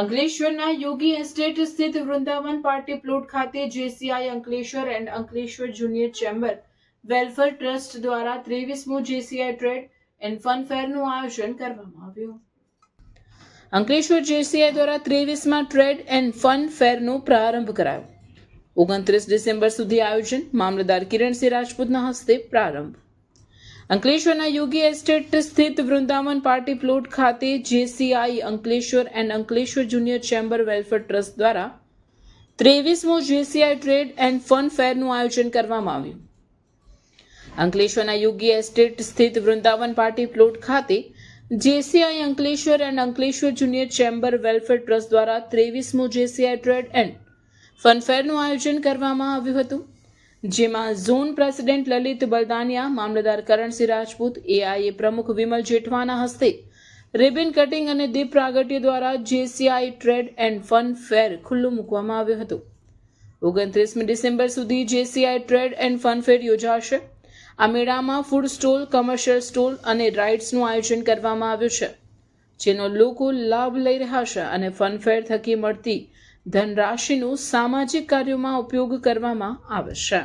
અંકલેશ્વરના યોગી એસ્ટેટ સ્થિત Vrindavan party plot ખાતે JCI Ankleshwar and Ankleshwar junior chamber welfare trust દ્વારા ત્રેવીસમું જેસીઆઈ ટ્રેડ એન્ડ ફન ફેરનું આયોજન કરવામાં આવ્યું. અંકલેશ્વર જેસીઆઈ દ્વારા ત્રેવીસમાં ટ્રેડ એન્ડ ફન ફેરનો પ્રારંભ કરાયો. ઓગણત્રીસ ડિસેમ્બર સુધી આયોજન, મામલતદાર કિરણસિંહ રાજપૂતના હસ્તે પ્રારંભ. અંકલેશ્વરના યોગી એસ્ટેટ સ્થિત વૃંદાવન પાર્ટી પ્લોટ ખાતે JCI Ankleshwar and Ankleshwar junior chamber welfare trust દ્વારા ત્રેવીસમો જેસીઆઈ ટ્રેડ એન્ડ ફન ફેરનું આયોજન કરવામાં આવ્યું. અંકલેશ્વરના યોગી એસ્ટેટ સ્થિત વૃંદાવન પાર્ટી પ્લોટ ખાતે JCI Ankleshwar and Ankleshwar junior chamber welfare trust દ્વારા ત્રેવીસમો જેસીઆઈ ટ્રેડ એન્ડ ફનફેરનું આયોજન કરવામાં આવ્યું હતું. જેમાં ઝોન પ્રેસિડેન્ટ લલિત બલદાનિયા, મામલતદાર કરણસિંહ રાજપૂત એઆઈએ પ્રમુખ વિમલ જેઠવાના હસ્તે રિબિન કટિંગ અને દીપ પ્રાગટ્ય દ્વારા JCI trade and fun fair ખુલ્લું મૂકવામાં આવ્યું હતું. ઓગણત્રીસમી ડિસેમ્બર સુધી JCI trade and fun fair યોજાશે. આ મેળામાં ફૂડ સ્ટોલ, કમર્શિયલ સ્ટોલ અને રાઇડ્સનું આયોજન કરવામાં આવ્યું છે, જેનો લોકો લાભ લઈ રહ્યા છે અને ફનફેર થકી મળતી ધનરાશિનો સામાજિક કાર્યોમાં ઉપયોગ કરવામાં આવે છે.